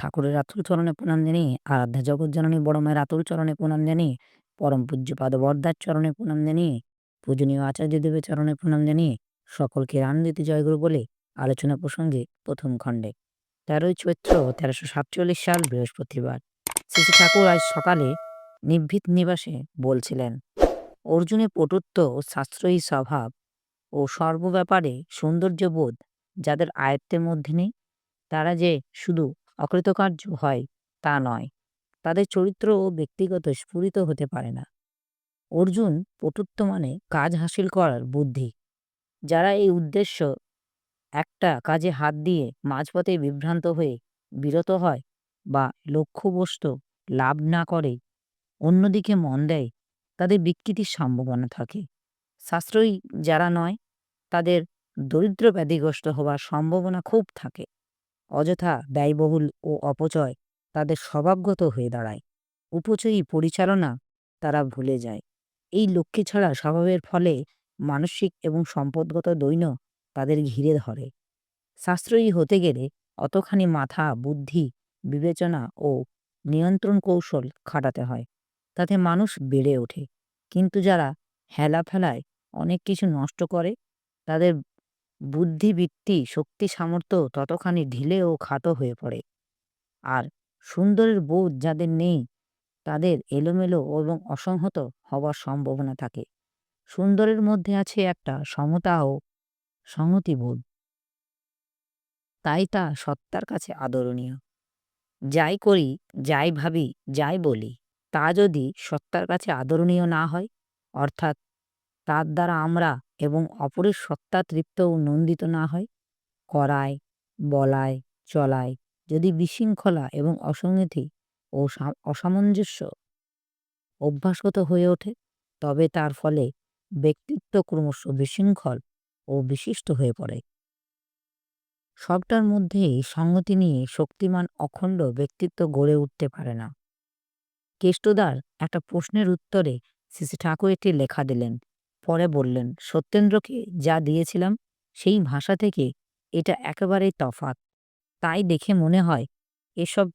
ঠাকুরের আতুল চরণে প্রণাম জানিয়ে আরাধ্যা জগৎজননী বড় মায়ের আতুল চরণে প্রণাম জানিয়ে পরম পূজ্যপাদ বরদার চরণে প্রণাম জানিয়ে পূজনীয় আচার্য দেবের চরণে প্রণাম জানিয়ে সকলকে রামনীতি জয়গুরু বলে আলোচনা প্রসঙ্গে প্রথম খণ্ডে। তেরোই চৈত্র তেরোশো সাতচল্লিশ সাল, বৃহস্পতিবার। শ্রী ঠাকুর আজ সকালে নিভৃত নিবাসে বলছিলেন অর্জুনে পটুত্ব সাশ্রয়ী স্বভাব ও সর্বব্যাপারে সৌন্দর্যবোধ যাদের আয়ত্তের মধ্যে নেই, তারা যে শুধু অকৃতকার্য হয়, তা নয়। তাদের চরিত্র ও ব্যক্তিগত স্ফুরিত হতে পারে না। অর্জুন পটুত্ব মানে কাজ হাসিল করার বুদ্ধি। যারা এই উদ্দেশ্য একটা কাজে হাত দিয়ে মাঝপথে বিভ্রান্ত হয়ে বিরত হয় বা লক্ষ্যবস্তু লাভ না করে, অন্যদিকে মন দেয়, তাদের বিকৃতির সম্ভাবনা থাকে। সাশ্রয়ী যারা নয়, তাদের দরিদ্র ব্যাধিগ্রস্ত হওয়ার সম্ভাবনা খুব থাকে। অযথা ব্যয়বহুল ও অপচয় তাদের স্বভাবগত হয়ে দাঁড়ায়। উপচয়ী পরিচালনা তারা ভুলে যায়। এই লক্ষ্মী ছাড়া স্বভাবের ফলে মানসিক এবং সম্পদগত দৈন্য তাদের ঘিরে ধরে। সাশ্রয়ী হতে গেলে অতখানি মাথা, বুদ্ধি, বিবেচনা ও নিয়ন্ত্রণ কৌশল খাটাতে হয়। তাতে মানুষ বেড়ে ওঠে। কিন্তু যারা হেলাফেলায় অনেক কিছু নষ্ট করে, তাদের বুদ্ধিবৃত্তি, শক্তি সামর্থ্য ততখানি ঢিলে ও খাটো হয়ে পড়ে। আর সুন্দরের বোধ যাদের নেই, তাদের এলোমেলো এবং অসংহত হবার সম্ভাবনা থাকে। সুন্দরের মধ্যে আছে একটা সমতা ও সংহতিবোধ। তাই তা সত্তার কাছে আদরণীয়। যাই করি, যাই ভাবি, যাই বলি, তা যদি সত্তার কাছে আদরণীয় না হয়, অর্থাৎ তার দ্বারা আমরা এবং অপরের সত্তা তৃপ্ত ও নন্দিত না হয়। করায়, বলায়, চলায়, যদি বিশৃঙ্খলা এবং অসঙ্গতি ও অসামঞ্জস্য অভ্যাসগত হয়ে ওঠে, তবে তার ফলে ব্যক্তিত্ব ক্রমশ বিশৃঙ্খল ও বিশিষ্ট হয়ে পড়ে। সবটার মধ্যেই সঙ্গতি নিয়ে শক্তিমান অখণ্ড ব্যক্তিত্ব গড়ে উঠতে পারে না। কেষ্টদার একটা প্রশ্নের উত্তরে শ্রী ঠাকুর একটি লেখা দিলেন পরে বললেন, সত্যেন্দ্রকে যা দিয়েছিলাম, সেই ভাষা থেকে এটা একেবারেই তফাত তাই দেখে মনে হয়, এসব